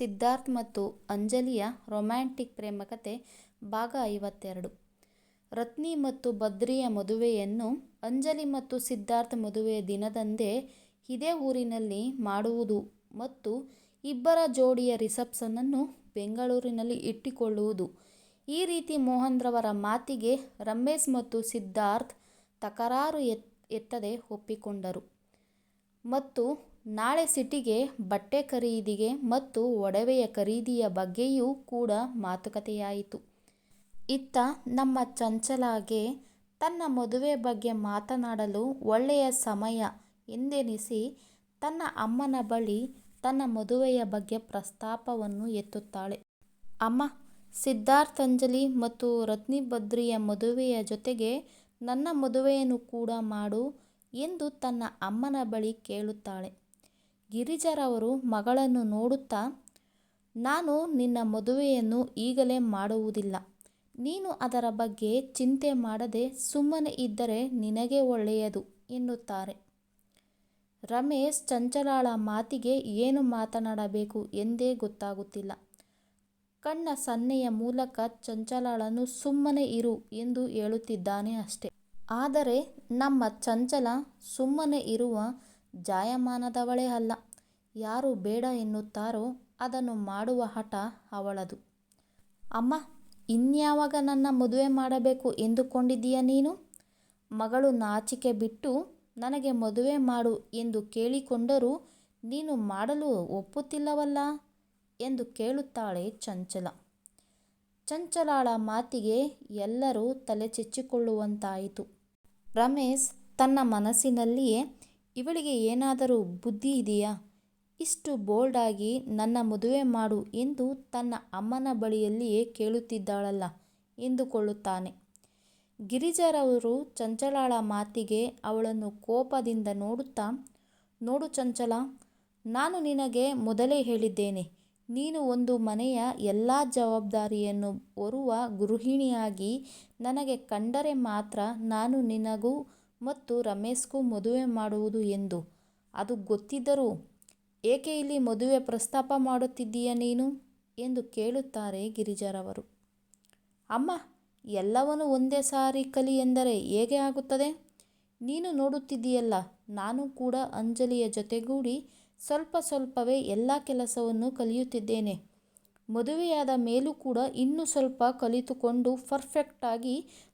ಸಿದ್ಧಾರ್ಥ್ ಮತ್ತು ಅಂಜಲಿಯ ರೊಮ್ಯಾಂಟಿಕ್ ಪ್ರೇಮಕತೆ ಭಾಗ ಐವತ್ತೆರಡು. ರತ್ನಿ ಮತ್ತು ಬದ್ರಿಯ ಮದುವೆಯನ್ನು ಅಂಜಲಿ ಮತ್ತು ಸಿದ್ಧಾರ್ಥ್ ಮದುವೆಯ ದಿನದಂದೇ ಇದೇ ಊರಿನಲ್ಲಿ ಮಾಡುವುದು ಮತ್ತು ಇಬ್ಬರ ಜೋಡಿಯ ರಿಸೆಪ್ಷನನ್ನು ಬೆಂಗಳೂರಿನಲ್ಲಿ ಇಟ್ಟುಕೊಳ್ಳುವುದು. ಈ ರೀತಿ ಮೋಹನ್ರವರ ಮಾತಿಗೆ ರಮೇಶ್ ಮತ್ತು ಸಿದ್ಧಾರ್ಥ್ ತಕರಾರು ಎತ್ತದೆ ಒಪ್ಪಿಕೊಂಡರು ಮತ್ತು ನಾಳೆ ಸಿಟಿಗೆ ಬಟ್ಟೆ ಖರೀದಿಗೆ ಮತ್ತು ಒಡವೆಯ ಖರೀದಿಯ ಬಗ್ಗೆಯೂ ಕೂಡ ಮಾತುಕತೆಯಾಯಿತು. ಇತ್ತ ನಮ್ಮ ಚಂಚಲಾಗೆ ತನ್ನ ಮದುವೆ ಬಗ್ಗೆ ಮಾತನಾಡಲು ಒಳ್ಳೆಯ ಸಮಯ ಎಂದೆನಿಸಿ ತನ್ನ ಅಮ್ಮನ ಬಳಿ ತನ್ನ ಮದುವೆಯ ಬಗ್ಗೆ ಪ್ರಸ್ತಾಪವನ್ನು ಎತ್ತುತ್ತಾಳೆ. ಅಮ್ಮ, ಸಿದ್ಧಾರ್ಥಂಜಲಿ ಮತ್ತು ರತ್ನಿಭದ್ರಿಯ ಮದುವೆಯ ಜೊತೆಗೆ ನನ್ನ ಮದುವೆಯನ್ನು ಕೂಡ ಮಾಡು ಎಂದು ತನ್ನ ಅಮ್ಮನ ಬಳಿ ಕೇಳುತ್ತಾಳೆ. ಗಿರಿಜಾರವರು ಮಗಳನ್ನು ನೋಡುತ್ತಾ, ನಾನು ನಿನ್ನ ಮದುವೆಯನ್ನು ಈಗಲೇ ಮಾಡುವುದಿಲ್ಲ. ನೀನು ಅದರ ಬಗ್ಗೆ ಚಿಂತೆ ಮಾಡದೆ ಸುಮ್ಮನೆ ಇದ್ದರೆ ನಿನಗೆ ಒಳ್ಳೆಯದು ಎನ್ನುತ್ತಾರೆ. ರಮೇಶ್ ಚಂಚಲಾಳ ಮಾತಿಗೆ ಏನು ಮಾತನಾಡಬೇಕು ಎಂದೇ ಗೊತ್ತಾಗುತ್ತಿಲ್ಲ. ಕಣ್ಣ ಸನ್ನೆಯ ಮೂಲಕ ಚಂಚಲಾಳನ್ನು ಸುಮ್ಮನೆ ಇರು ಎಂದು ಹೇಳುತ್ತಿದ್ದಾನೆ ಅಷ್ಟೆ. ಆದರೆ ನಮ್ಮ ಚಂಚಲ ಸುಮ್ಮನೆ ಇರುವ ಜಾಯಮಾನದವಳೇ ಅಲ್ಲ. ಯಾರು ಬೇಡ ಎನ್ನುತ್ತಾರೋ ಅದನ್ನು ಮಾಡುವ ಹಠ ಅವಳದು. ಅಮ್ಮ, ಇನ್ಯಾವಾಗ ನನ್ನ ಮದುವೆ ಮಾಡಬೇಕು ಎಂದುಕೊಂಡಿದ್ದೀಯ ನೀನು? ಮಗಳು ನಾಚಿಕೆ ಬಿಟ್ಟು, ನನಗೆ ಮದುವೆ ಮಾಡು ಎಂದು ಕೇಳಿಕೊಂಡರೂ ನೀನು ಮಾಡಲು ಒಪ್ಪುತ್ತಿಲ್ಲವಲ್ಲ ಎಂದು ಕೇಳುತ್ತಾಳೆ ಚಂಚಲ. ಚಂಚಲಾಳ ಮಾತಿಗೆ ಎಲ್ಲರೂ ತಲೆಚೆಚ್ಚಿಕೊಳ್ಳುವಂತಾಯಿತು. ರಮೇಶ್ ತನ್ನ ಮನಸ್ಸಿನಲ್ಲಿಯೇ ಇವಳಿಗೆ ಏನಾದರೂ ಬುದ್ಧಿ ಇದೆಯಾ ಇಷ್ಟು ಬೋಲ್ಡಾಗಿ ನನ್ನ ಮದುವೆ ಮಾಡು ಎಂದು ತನ್ನ ಅಮ್ಮನ ಬಳಿಯಲ್ಲಿಯೇ ಕೇಳುತ್ತಿದ್ದಾಳಲ್ಲ ಎಂದುಕೊಳ್ಳುತ್ತಾನೆ. ಗಿರಿಜಾರವರು ಚಂಚಲಾಳ ಮಾತಿಗೆ ಅವಳನ್ನು ಕೋಪದಿಂದ ನೋಡುತ್ತಾ, ನೋಡು ಚಂಚಲ, ನಾನು ನಿನಗೆ ಮೊದಲೇ ಹೇಳಿದ್ದೇನೆ, ನೀನು ಒಂದು ಮನೆಯ ಎಲ್ಲ ಜವಾಬ್ದಾರಿಯನ್ನು ಹೊರುವ ಗೃಹಿಣಿಯಾಗಿ ನನಗೆ ಕಂಡರೆ ಮಾತ್ರ ನಾನು ನಿನಗೂ ಮತ್ತು ರಮೇಶ್ಗೂ ಮದುವೆ ಮಾಡುವುದು ಎಂದು. ಅದು ಗೊತ್ತಿದ್ದರೂ, ಏಕೆ ಇಲ್ಲಿ ಮದುವೆ ಪ್ರಸ್ತಾಪ ಮಾಡುತ್ತಿದ್ದೀಯ ನೀನು ಎಂದು ಕೇಳುತ್ತಾರೆ ಗಿರಿಜಾರವರು. ಅಮ್ಮ, ಎಲ್ಲವನ್ನೂ ಒಂದೇ ಸಾರಿ ಕಲಿ ಎಂದರೆ ಹೇಗೆ ಆಗುತ್ತದೆ. ನೀನು ನೋಡುತ್ತಿದ್ದೀಯಲ್ಲ, ನಾನು ಕೂಡ ಅಂಜಲಿಯ ಜೊತೆಗೂಡಿ ಸ್ವಲ್ಪ ಸ್ವಲ್ಪವೇ ಎಲ್ಲ ಕೆಲಸವನ್ನು ಕಲಿಯುತ್ತಿದ್ದೇನೆ. ಮದುವೆಯಾದ ಮೇಲೂ ಕೂಡ ಇನ್ನೂ ಸ್ವಲ್ಪ ಕಲಿತುಕೊಂಡು ಪರ್ಫೆಕ್ಟ್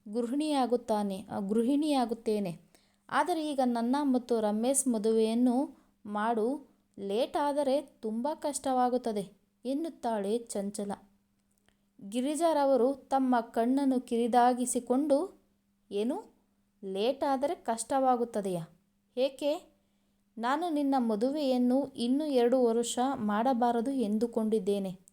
ಗೃಹಿಣಿಯಾಗುತ್ತಾನೆ ಗೃಹಿಣಿಯಾಗುತ್ತೇನೆ. ಆದರೆ ಈಗ ನನ್ನ ಮತ್ತು ರಮೇಶ್ ಮದುವೆಯನ್ನು ಮಾಡು ಲೇಟ್ ಆದರೆ ತುಂಬ ಕಷ್ಟವಾಗುತ್ತದೆ ಎನ್ನುತ್ತಾಳೆ ಚಂಚಲ. ಗಿರಿಜಾರವರು ತಮ್ಮ ಕಣ್ಣನ್ನು ಕಿರಿದಾಗಿಸಿಕೊಂಡು, ಏನು, ಲೇಟ್ ಆದರೆ ಕಷ್ಟವಾಗುತ್ತದೆಯಾ, ಏಕೆ, ನಾನು ನಿನ್ನ ಮದುವೆಯನ್ನು ಇನ್ನೂ ಎರಡು ವರ್ಷ ಮಾಡಬಾರದು ಎಂದುಕೊಂಡಿದ್ದೇನೆ.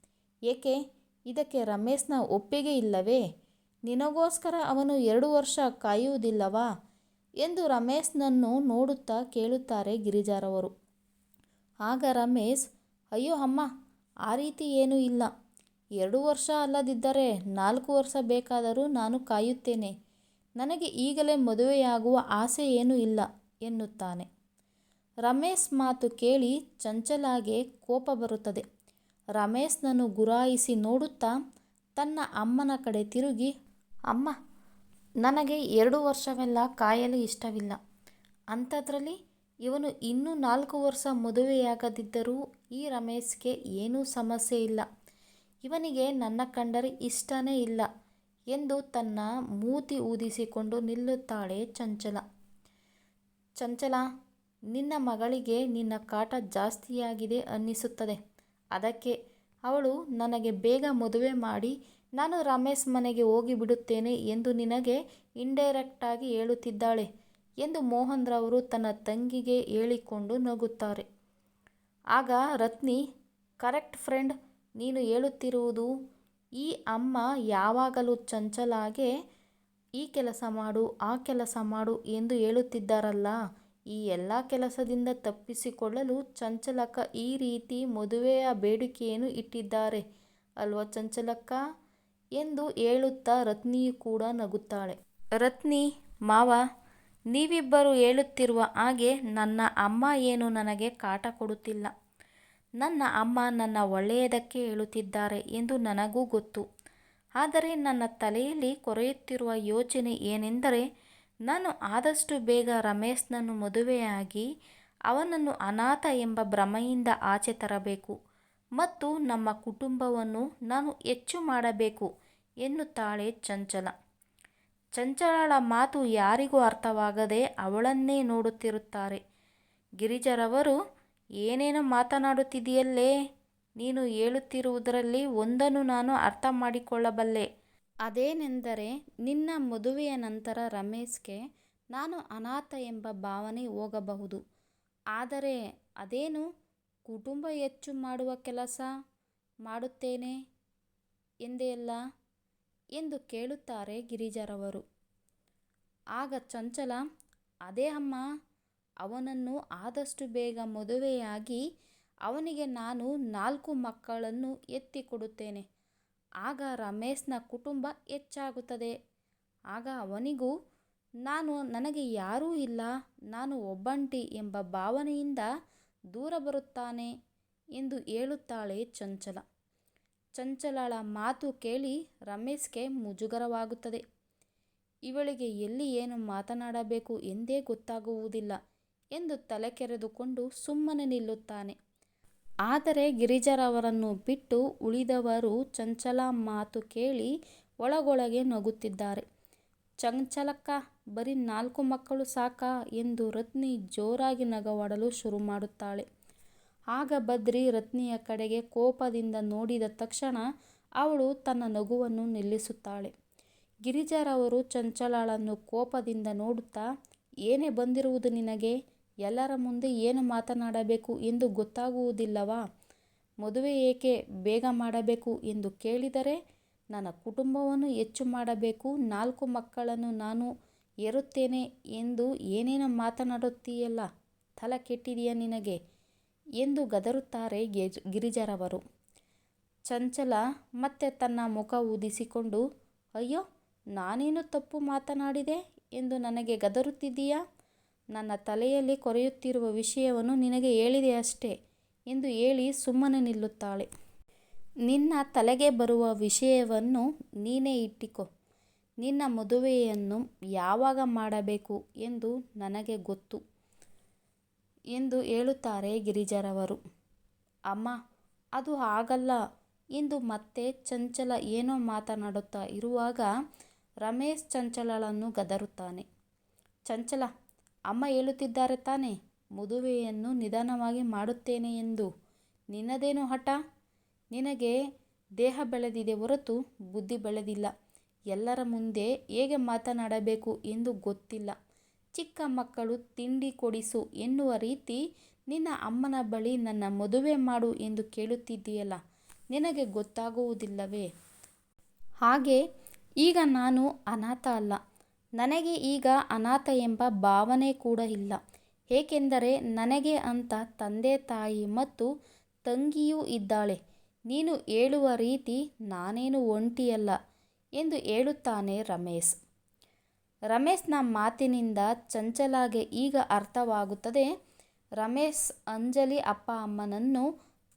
ಏಕೆ, ಇದಕ್ಕೆ ರಮೇಶ್ನ ಒಪ್ಪಿಗೆ ಇಲ್ಲವೇ, ನಿನಗೋಸ್ಕರ ಅವನು ಎರಡು ವರ್ಷ ಕಾಯುವುದಿಲ್ಲವಾ ಎಂದು ರಮೇಶ್ನನ್ನು ನೋಡುತ್ತಾ ಕೇಳುತ್ತಾರೆ ಗಿರಿಜಾರವರು. ಆಗ ರಮೇಶ್, ಅಯ್ಯೋ ಅಮ್ಮ ಆ ರೀತಿ ಏನೂ ಇಲ್ಲ. ಎರಡು ವರ್ಷ ಅಲ್ಲದಿದ್ದರೆ ನಾಲ್ಕು ವರ್ಷ ಬೇಕಾದರೂ ನಾನು ಕಾಯುತ್ತೇನೆ. ನನಗೆ ಈಗಲೇ ಮದುವೆಯಾಗುವ ಆಸೆ ಏನೂ ಇಲ್ಲ ಎನ್ನುತ್ತಾನೆ. ರಮೇಶ್ ಮಾತು ಕೇಳಿ ಚಂಚಲಾಗೆ ಕೋಪ ಬರುತ್ತದೆ. ರಮೇಶ್ನನ್ನು ಗುರಾಯಿಸಿ ನೋಡುತ್ತಾ ತನ್ನ ಅಮ್ಮನ ಕಡೆ ತಿರುಗಿ, ಅಮ್ಮ, ನನಗೆ ಎರಡು ವರ್ಷವೆಲ್ಲ ಕಾಯಲು ಇಷ್ಟವಿಲ್ಲ. ಅಂಥದ್ರಲ್ಲಿ ಇವನು ಇನ್ನೂ ನಾಲ್ಕು ವರ್ಷ ಮದುವೆಯಾಗದಿದ್ದರೂ ಈ ರಮೇಶ್ಗೆ ಏನೂ ಸಮಸ್ಯೆ ಇಲ್ಲ. ಇವನಿಗೆ ನನ್ನ ಕಂಡರೆ ಇಷ್ಟನೇ ಇಲ್ಲ ಎಂದು ತನ್ನ ಮೂತಿ ಊದಿಸಿಕೊಂಡು ನಿಲ್ಲುತ್ತಾಳೆ ಚಂಚಲ. ಚಂಚಲ, ನಿನ್ನ ಮಗಳಿಗೆ ನಿನ್ನ ಕಾಟ ಜಾಸ್ತಿಯಾಗಿದೆ ಅನ್ನಿಸುತ್ತದೆ. ಅದಕ್ಕೆ ಅವಳು ನನಗೆ ಬೇಗ ಮದುವೆ ಮಾಡಿ ನಾನು ರಮೇಶ್ ಮನೆಗೆ ಹೋಗಿಬಿಡುತ್ತೇನೆ ಎಂದು ನಿನಗೆ ಇಂಡೈರೆಕ್ಟಾಗಿ ಹೇಳುತ್ತಿದ್ದಾಳೆ ಎಂದು ಮೋಹನ್ರವರು ತನ್ನ ತಂಗಿಗೆ ಹೇಳಿಕೊಂಡು ನಗುತ್ತಾರೆ. ಆಗ ರತ್ನಿ, ಕರೆಕ್ಟ್ ಫ್ರೆಂಡ್, ನೀನು ಹೇಳುತ್ತಿರುವುದು. ಈ ಅಮ್ಮ ಯಾವಾಗಲೂ ಚಂಚಲಾಗೆ ಈ ಕೆಲಸ ಮಾಡು ಆ ಕೆಲಸ ಮಾಡು ಎಂದು ಹೇಳುತ್ತಿದ್ದಾರಲ್ಲ ಈ ಎಲ್ಲ ಕೆಲಸದಿಂದ ತಪ್ಪಿಸಿಕೊಳ್ಳಲು ಚಂಚಲಕ್ಕ ಈ ರೀತಿ ಮದುವೆಯ ಬೇಡಿಕೆಯನ್ನು ಇಟ್ಟಿದ್ದಾರೆ ಅಲ್ವಾ ಚಂಚಲಕ್ಕ ಎಂದು ಹೇಳುತ್ತಾ ರತ್ನಿಯು ಕೂಡ ನಗುತ್ತಾಳೆ. ರತ್ನಿ, ಮಾವ, ನೀವಿಬ್ಬರು ಹೇಳುತ್ತಿರುವ ಹಾಗೆ ನನ್ನ ಅಮ್ಮ ಏನು ನನಗೆ ಕಾಟ ಕೊಡುತ್ತಿಲ್ಲ. ನನ್ನ ಅಮ್ಮ ನನ್ನ ಒಳ್ಳೆಯದಕ್ಕೆ ಹೇಳುತ್ತಿದ್ದಾರೆ ಎಂದು ನನಗೂ ಗೊತ್ತು ಆದರೆ ನನ್ನ ತಲೆಯಲ್ಲಿ ಕೊರೆಯುತ್ತಿರುವ ಯೋಚನೆ ಏನೆಂದರೆ ನಾನು ಆದಷ್ಟು ಬೇಗ ರಮೇಶ್ನನ್ನು ಮದುವೆಯಾಗಿ ಅವನನ್ನು ಅನಾಥ ಎಂಬ ಭ್ರಮೆಯಿಂದ ಆಚೆ ತರಬೇಕು ಮತ್ತು ನಮ್ಮ ಕುಟುಂಬವನ್ನು ನಾನು ಹೆಚ್ಚು ಮಾಡಬೇಕು ಎನ್ನುತ್ತಾಳೆ ಚಂಚಲ. ಚಂಚಲಳ ಮಾತು ಯಾರಿಗೂ ಅರ್ಥವಾಗದೆ ಅವಳನ್ನೇ ನೋಡುತ್ತಿರುತ್ತಾರೆ. ಗಿರಿಜರವರು, ಏನೇನೋ ಮಾತನಾಡುತ್ತಿದೆಯಲ್ಲೇ ನೀನು ಹೇಳುತ್ತಿರುವುದರಲ್ಲಿ ಒಂದನ್ನು ನಾನು ಅರ್ಥ ಮಾಡಿಕೊಳ್ಳಬಲ್ಲೆ. ಅದೇನೆಂದರೆ ನಿನ್ನ ಮದುವೆಯ ನಂತರ ರಮೇಶ್ಗೆ ನಾನು ಅನಾಥ ಎಂಬ ಭಾವನೆ ಹೋಗಬಹುದು. ಆದರೆ ಅದೇನು? ಕುಟುಂಬ ಹೆಚ್ಚು ಮಾಡುವ ಕೆಲಸ ಮಾಡುತ್ತೇನೆ ಎಂದೆಯಲ್ಲ ಎಂದು ಕೇಳುತ್ತಾರೆ ಗಿರಿಜರವರು. ಆಗ ಚಂಚಲ, ಅದೇ ಅಮ್ಮ, ಅವನನ್ನು ಆದಷ್ಟು ಬೇಗ ಮದುವೆಯಾಗಿ ಅವನಿಗೆ ನಾನು ನಾಲ್ಕು ಮಕ್ಕಳನ್ನು ಎತ್ತಿ ಕೊಡುತ್ತೇನೆ ಆಗ ರಮೇಶ್ನ ಕುಟುಂಬ ಹೆಚ್ಚಾಗುತ್ತದೆ. ಆಗ ಅವನಿಗೂ, ನಾನು ನನಗೆ ಯಾರೂ ಇಲ್ಲ, ನಾನು ಒಬ್ಬಂಟಿ ಎಂಬ ಭಾವನೆಯಿಂದ ದೂರ ಬರುತ್ತಾನೆ ಎಂದು ಹೇಳುತ್ತಾಳೆ ಚಂಚಲ. ಚಂಚಲಳ ಮಾತು ಕೇಳಿ ರಮೇಶ್ಗೆ ಮುಜುಗರವಾಗುತ್ತದೆ. ಇವಳಿಗೆ ಎಲ್ಲಿ ಏನು ಮಾತನಾಡಬೇಕು ಎಂದೇ ಗೊತ್ತಾಗುವುದಿಲ್ಲ ಎಂದು ತಲೆ ಕೆರೆದುಕೊಂಡು ಸುಮ್ಮನೆ ನಿಲ್ಲುತ್ತಾನೆ. ಆದರೆ ಗಿರಿಜರವರನ್ನು ಬಿಟ್ಟು ಉಳಿದವರು ಚಂಚಲ ಮಾತು ಕೇಳಿ ಒಳಗೊಳಗೆ ನಗುತ್ತಿದ್ದಾರೆ. ಚಂಚಲಕ್ಕ, ಬರೀ ನಾಲ್ಕು ಮಕ್ಕಳು ಸಾಕಾ ಎಂದು ರತ್ನಿ ಜೋರಾಗಿ ನಗವಾಡಲು ಶುರು ಮಾಡುತ್ತಾಳೆ. ಆಗ ಬದ್ರಿ ರತ್ನಿಯ ಕಡೆಗೆ ಕೋಪದಿಂದ ನೋಡಿದ ತಕ್ಷಣ ಅವಳು ತನ್ನ ನಗುವನ್ನು ನಿಲ್ಲಿಸುತ್ತಾಳೆ. ಗಿರಿಜರವರು ಚಂಚಲಳನ್ನು ಕೋಪದಿಂದ ನೋಡುತ್ತಾ, ಏನೇ ಬಂದಿರುವುದು ನಿನಗೆ? ಎಲ್ಲರ ಮುಂದೆ ಏನು ಮಾತನಾಡಬೇಕು ಎಂದು ಗೊತ್ತಾಗುವುದಿಲ್ಲವಾ? ಮದುವೆ ಏಕೆ ಬೇಗ ಮಾಡಬೇಕು ಎಂದು ಕೇಳಿದರೆ, ನನ್ನ ಕುಟುಂಬವನ್ನು ಹೆಚ್ಚು ಮಾಡಬೇಕು, ನಾಲ್ಕು ಮಕ್ಕಳನ್ನು ನಾನು ಏರುತ್ತೇನೆ ಎಂದು ಏನೇನು ಮಾತನಾಡುತ್ತೀಯಲ್ಲ, ತಲೆ ಕೆಟ್ಟಿದೆಯಾ ನಿನಗೆ? ಎಂದು ಗದರುತ್ತಾರೆ ಗಿರಿಜರವರು. ಚಂಚಲ ಮತ್ತೆ ತನ್ನ ಮುಖ ಊದಿಸಿಕೊಂಡು, ಅಯ್ಯೋ, ನಾನೇನು ತಪ್ಪು ಮಾತನಾಡಿದೆ? ಎಂದು ನನಗೆ ಗದರುತ್ತಿದ್ದೀಯಾ? ನನ್ನ ತಲೆಯಲ್ಲಿ ಕೊರೆಯುತ್ತಿರುವ ವಿಷಯವನ್ನು ನಿನಗೆ ಹೇಳಿದೆ ಅಷ್ಟೇ ಎಂದು ಹೇಳಿ ಸುಮ್ಮನೆ ನಿಲ್ಲುತ್ತಾಳೆ. ನಿನ್ನ ತಲೆಗೆ ಬರುವ ವಿಷಯವನ್ನು ನೀನೇ ಇಟ್ಟಿಕೊ. ನಿನ್ನ ಮದುವೆಯನ್ನು ಯಾವಾಗ ಮಾಡಬೇಕು ಎಂದು ನನಗೆ ಗೊತ್ತು ಎಂದು ಹೇಳುತ್ತಾರೆ ಗಿರಿಜರವರು. ಅಮ್ಮ, ಅದು ಆಗಲ್ಲ ಎಂದು ಮತ್ತೆ ಚಂಚಲ ಏನೋ ಮಾತನಾಡುತ್ತಾ ಇರುವಾಗ ರಮೇಶ್ ಚಂಚಲಳನ್ನು ಗದರುತ್ತಾನೆ. ಚಂಚಲ ಅಮ್ಮ ಹೇಳುತ್ತಿದ್ದಾರೆ ತಾನೆ, ಮದುವೆಯನ್ನು ನಿಧಾನವಾಗಿ ಮಾಡುತ್ತೇನೆ ಎಂದು. ನಿನ್ನದೇನು ಹಠ? ನಿನಗೆ ದೇಹ ಬೆಳೆದಿದೆ ಹೊರತು ಬುದ್ಧಿ ಬೆಳೆದಿಲ್ಲ. ಎಲ್ಲರ ಮುಂದೆ ಹೇಗೆ ಮಾತನಾಡಬೇಕು ಎಂದು ಗೊತ್ತಿಲ್ಲ. ಚಿಕ್ಕ ಮಕ್ಕಳು ತಿಂಡಿ ಕೊಡಿಸು ಎನ್ನುವ ರೀತಿ ನಿನ್ನ ಅಮ್ಮನ ಬಳಿ ನನ್ನ ಮದುವೆ ಮಾಡು ಎಂದು ಕೇಳುತ್ತಿದ್ದೀಯಲ್ಲ, ನಿನಗೆ ಗೊತ್ತಾಗುವುದಿಲ್ಲವೇ? ಹಾಗೆ ಈಗ ನಾನು ಅನಾಥ ಅಲ್ಲ. ನನಗೆ ಈಗ ಅನಾಥ ಎಂಬ ಭಾವನೆ ಕೂಡ ಇಲ್ಲ. ಏಕೆಂದರೆ ನನಗೆ ಅಂತ ತಂದೆ ತಾಯಿ ಮತ್ತು ತಂಗಿಯೂ ಇದ್ದಾಳೆ. ನೀನು ಹೇಳುವ ರೀತಿ ನಾನೇನು ಒಂಟಿಯಲ್ಲ ಎಂದು ಹೇಳುತ್ತಾನೆ ರಮೇಶ್. ರಮೇಶ್ನ ಮಾತಿನಿಂದ ಚಂಚಲಾಗೆ ಈಗ ಅರ್ಥವಾಗುತ್ತದೆ, ರಮೇಶ್ ಅಂಜಲಿ ಅಪ್ಪ ಅಮ್ಮನನ್ನು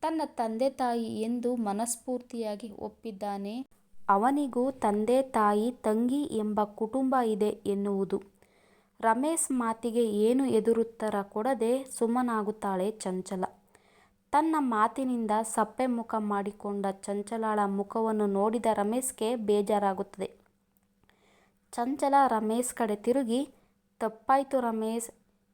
ತನ್ನ ತಂದೆ ತಾಯಿ ಎಂದು ಮನಸ್ಫೂರ್ತಿಯಾಗಿ ಒಪ್ಪಿದ್ದಾನೆ. ಅವನಿಗೂ ತಂದೆ, ತಾಯಿ, ತಂಗಿ ಎಂಬ ಕುಟುಂಬ ಇದೆ ಎನ್ನುವುದು. ರಮೇಶ್ ಮಾತಿಗೆ ಏನು ಎದುರುತ್ತರ ಕೊಡದೆ ಸುಮ್ಮನಾಗುತ್ತಾಳೆ ಚಂಚಲ. ತನ್ನ ಮಾತಿನಿಂದ ಸಪ್ಪೆ ಮುಖ ಮಾಡಿಕೊಂಡ ಚಂಚಲಳ ಮುಖವನ್ನು ನೋಡಿದ ರಮೇಶ್ಗೆ ಬೇಜಾರಾಗುತ್ತದೆ. ಚಂಚಲ ರಮೇಶ್ ಕಡೆ ತಿರುಗಿ, ತಪ್ಪಾಯಿತು ರಮೇಶ್,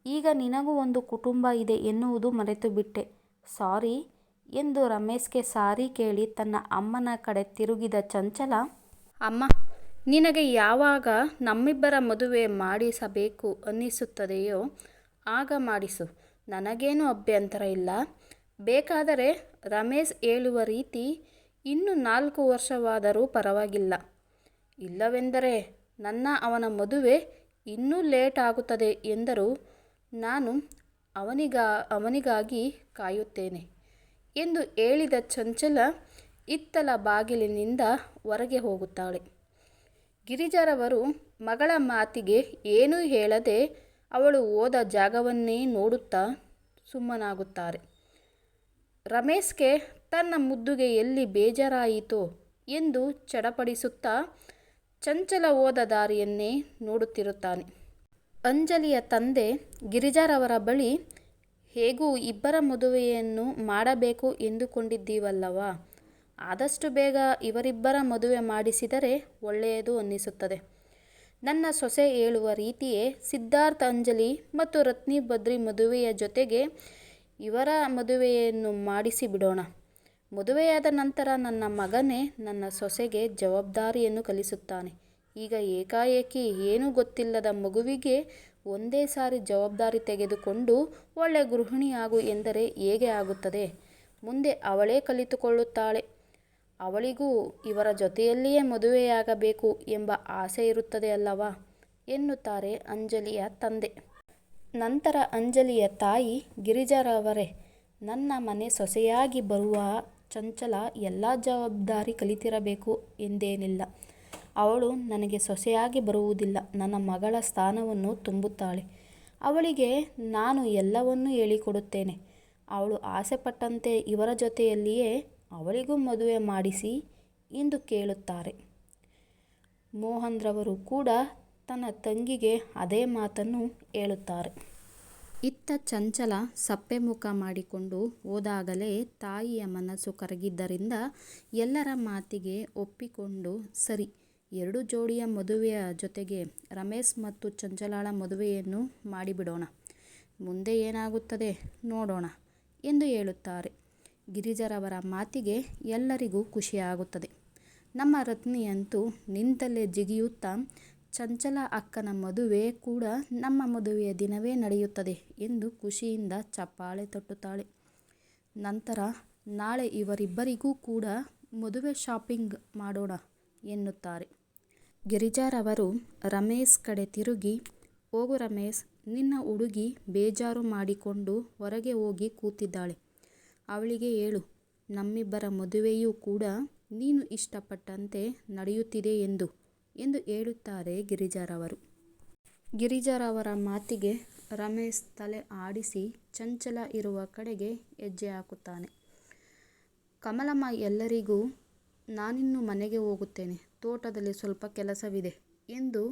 ಈಗ ನಿನಗೂ ಒಂದು ಕುಟುಂಬ ಇದೆ ಎನ್ನುವುದು ಮರೆತು ಬಿಟ್ಟೆ ಸಾರಿ ಎಂದು ರಮೇಶ್ಗೆ ಸಾರಿ ಕೇಳಿ ತನ್ನ ಅಮ್ಮನ ಕಡೆ ತಿರುಗಿದ ಚಂಚಲ, ಅಮ್ಮ, ನಿನಗೆ ಯಾವಾಗ ನಮ್ಮಿಬ್ಬರ ಮದುವೆ ಮಾಡಿಸಬೇಕು ಅನ್ನಿಸುತ್ತದೆಯೋ ಆಗ ಮಾಡಿಸು. ನನಗೇನು ಅಭ್ಯಂತರ ಇಲ್ಲ. ಬೇಕಾದರೆ ರಮೇಶ್ ಹೇಳುವ ರೀತಿ ಇನ್ನು ನಾಲ್ಕು ವರ್ಷವಾದರೂ ಪರವಾಗಿಲ್ಲ. ಇಲ್ಲವೆಂದರೆ ನನ್ನ ಅವನ ಮದುವೆ ಇನ್ನೂ ಲೇಟ್ ಆಗುತ್ತದೆ ಎಂದರೂ ನಾನು ಅವನಿಗ, ಅವನಿಗಾಗಿ ಕಾಯುತ್ತೇನೆ. ಎಂದು ಹೇಳಿದ ಚಂಚಲ ಇತ್ತಲ ಬಾಗಿಲಿನಿಂದ ಹೊರಗೆ ಹೋಗುತ್ತಾಳೆ ಗಿರಿಜಾರವರು ಮಗಳ ಮಾತಿಗೆ ಏನೂ ಹೇಳದೆ ಅವಳು ಹೋದ ಜಾಗವನ್ನೇ ನೋಡುತ್ತಾ ಸುಮ್ಮನಾಗುತ್ತಾರೆ ರಮೇಶ್ಗೆ ತನ್ನ ಮುದ್ದುಗೆ ಎಲ್ಲಿ ಬೇಜಾರಾಯಿತೋ ಎಂದು ಚಡಪಡಿಸುತ್ತಾ ಚಂಚಲ ಹೋದ ದಾರಿಯನ್ನೇ ನೋಡುತ್ತಿರುತ್ತಾನೆ. ಅಂಜಲಿಯ ತಂದೆ ಗಿರಿಜಾರವರ ಬಳಿ ಹೇಗೂ ಇಬ್ಬರ ಮದುವೆಯನ್ನು ಮಾಡಬೇಕು ಎಂದುಕೊಂಡಿದ್ದೀವಲ್ಲವಾ? ಆದಷ್ಟು ಬೇಗ ಇವರಿಬ್ಬರ ಮದುವೆ ಮಾಡಿಸಿದರೆ ಒಳ್ಳೆಯದು ಅನ್ನಿಸುತ್ತದೆ. ನನ್ನ ಸೊಸೆ ಹೇಳುವ ರೀತಿಯೇ ಸಿದ್ಧಾರ್ಥ ಅಂಜಲಿ ಮತ್ತು ರತ್ನಿ ಬದ್ರಿ ಮದುವೆಯ ಜೊತೆಗೆ ಇವರ ಮದುವೆಯನ್ನು ಮಾಡಿಸಿ ಬಿಡೋಣ ಮದುವೆಯಾದ ನಂತರ ನನ್ನ ಮಗನೇ ನನ್ನ ಸೊಸೆಗೆ ಜವಾಬ್ದಾರಿಯನ್ನು ಕಲಿಸುತ್ತಾನೆ. ಈಗ ಏಕಾಏಕಿ ಏನೂ ಗೊತ್ತಿಲ್ಲದ ಮಗುವಿಗೆ ಒಂದೇ ಸಾರಿ ಜವಾಬ್ದಾರಿ ತೆಗೆದುಕೊಂಡು ಒಳ್ಳೆ ಗೃಹಿಣಿಯಾಗು ಎಂದರೆ ಹೇಗೆ ಆಗುತ್ತದೆ? ಮುಂದೆ ಅವಳೇ ಕಲಿತುಕೊಳ್ಳುತ್ತಾಳೆ. ಅವಳಿಗೂ ಇವರ ಜೊತೆಯಲ್ಲಿಯೇ ಮದುವೆಯಾಗಬೇಕು ಎಂಬ ಆಸೆ ಇರುತ್ತದೆ ಅಲ್ಲವಾ? ಎನ್ನುತ್ತಾರೆ ಅಂಜಲಿಯ ತಂದೆ. ನಂತರ ಅಂಜಲಿಯ ತಾಯಿ ಗಿರಿಜಾರವರೇ, ನನ್ನ ಮನೆ ಸೊಸೆಯಾಗಿ ಬರುವ ಚಂಚಲ ಎಲ್ಲ ಜವಾಬ್ದಾರಿ ಕಲಿತಿರಬೇಕು ಎಂದೇನಿಲ್ಲ. ಅವಳು ನನಗೆ ಸೊಸೆಯಾಗಿ ಬರುವುದಿಲ್ಲ. ನನ್ನ ಮಗಳ ಸ್ಥಾನವನ್ನು ತುಂಬುತ್ತಾಳೆ. ಅವಳಿಗೆ ನಾನು ಎಲ್ಲವನ್ನೂ ಹೇಳಿಕೊಡುತ್ತೇನೆ. ಅವಳು ಆಸೆಪಟ್ಟಂತೆ ಇವರ ಜೊತೆಯಲ್ಲಿಯೇ ಅವಳಿಗೂ ಮದುವೆ ಮಾಡಿಸಿ ಎಂದು ಕೇಳುತ್ತಾರೆ. ಮೋಹನ್ರವರು ಕೂಡ ತನ್ನ ತಂಗಿಗೆ ಅದೇ ಮಾತನ್ನು ಹೇಳುತ್ತಾರೆ. ಇತ್ತ ಚಂಚಲ ಸಪ್ಪೆ ಮುಖ ಮಾಡಿಕೊಂಡು ಹೋದಾಗಲೇ ತಾಯಿಯ ಮನಸ್ಸು ಕರಗಿದ್ದರಿಂದ ಎಲ್ಲರ ಮಾತಿಗೆ ಒಪ್ಪಿಕೊಂಡು, ಸರಿ ಎರಡು ಜೋಡಿಯ ಮದುವೆಯ ಜೊತೆಗೆ ರಮೇಶ್ ಮತ್ತು ಚಂಚಲಾಳ ಮದುವೆಯನ್ನು ಮಾಡಿಬಿಡೋಣ. ಮುಂದೆ ಏನಾಗುತ್ತದೆ ನೋಡೋಣ ಎಂದು ಹೇಳುತ್ತಾರೆ. ಗಿರಿಜರವರ ಮಾತಿಗೆ ಎಲ್ಲರಿಗೂ ಖುಷಿಯಾಗುತ್ತದೆ. ನಮ್ಮ ರತ್ನಿಯಂತೂ ನಿಂತಲ್ಲೇ ಜಿಗಿಯುತ್ತಾ, ಚಂಚಲ ಅಕ್ಕನ ಮದುವೆ ಕೂಡ ನಮ್ಮ ಮದುವೆಯ ದಿನವೇ ನಡೆಯುತ್ತದೆ ಎಂದು ಖುಷಿಯಿಂದ ಚಪ್ಪಾಳೆ ತಟ್ಟುತ್ತಾಳೆ. ನಂತರ, ನಾಳೆ ಇವರಿಬ್ಬರಿಗೂ ಕೂಡ ಮದುವೆ ಶಾಪಿಂಗ್ ಮಾಡೋಣ ಎನ್ನುತ್ತಾರೆ. ಗಿರಿಜಾರವರು ರಮೇಶ್ ಕಡೆ ತಿರುಗಿ, ಹೋಗು ರಮೇಶ್, ನಿನ್ನ ಹುಡುಗಿ ಬೇಜಾರು ಮಾಡಿಕೊಂಡು ಹೊರಗೆ ಹೋಗಿ ಕೂತಿದ್ದಾಳೆ. ಅವಳಿಗೆ ಹೇಳು, ನಮ್ಮಿಬ್ಬರ ಮದುವೆಯೂ ಕೂಡ ನೀನು ಇಷ್ಟಪಟ್ಟಂತೆ ನಡೆಯುತ್ತಿದೆ ಎಂದು ಎಂದು ಹೇಳುತ್ತಾರೆ ಗಿರಿಜಾರವರು. ಗಿರಿಜಾರವರ ಮಾತಿಗೆ ರಮೇಶ್ ತಲೆ ಆಡಿಸಿ ಚಂಚಲ ಇರುವ ಕಡೆಗೆ ಹೆಜ್ಜೆ ಹಾಕುತ್ತಾನೆ. ಕಮಲಮ್ಮ, ಎಲ್ಲರಿಗೂ ನಾನಿನ್ನು ಮನೆಗೆ ಹೋಗುತ್ತೇನೆ. ತೋಟದಲ್ಲಿ ಸ್ವಲ್ಪ ಕೆಲಸವಿದೆ ಎಂದು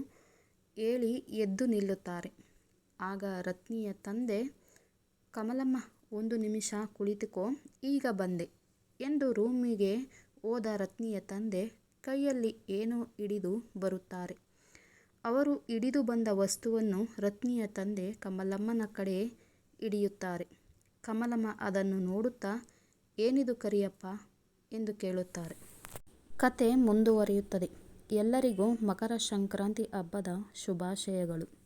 ಹೇಳಿ ಎದ್ದು ನಿಲ್ಲುತ್ತಾರೆ. ಆಗ ರತ್ನಿಯ ತಂದೆ, ಕಮಲಮ್ಮ, ಒಂದು ನಿಮಿಷ ಕುಳಿತುಕೋ, ಈಗ ಬಂದೆ ಎಂದು ರೂಮಿಗೆ ಹೋದ ರತ್ನಿಯ ತಂದೆ ಕೈಯಲ್ಲಿ ಏನೋ ಹಿಡಿದು ಬರುತ್ತಾರೆ. ಅವರು ಹಿಡಿದು ಬಂದ ವಸ್ತುವನ್ನು ರತ್ನಿಯ ತಂದೆ ಕಮಲಮ್ಮನ ಕಡೆ ಹಿಡಿಯುತ್ತಾರೆ. ಕಮಲಮ್ಮ, ಅದನ್ನು ನೋಡುತ್ತಾ ಏನಿದು ಕರಿಯಪ್ಪ ಎಂದು ಕೇಳುತ್ತಾರೆ. ಕಥೆ ಮುಂದುವರಿಯುತ್ತದೆ. ಎಲ್ಲರಿಗೂ ಮಕರ ಸಂಕ್ರಾಂತಿ ಹಬ್ಬದ ಶುಭಾಶಯಗಳು.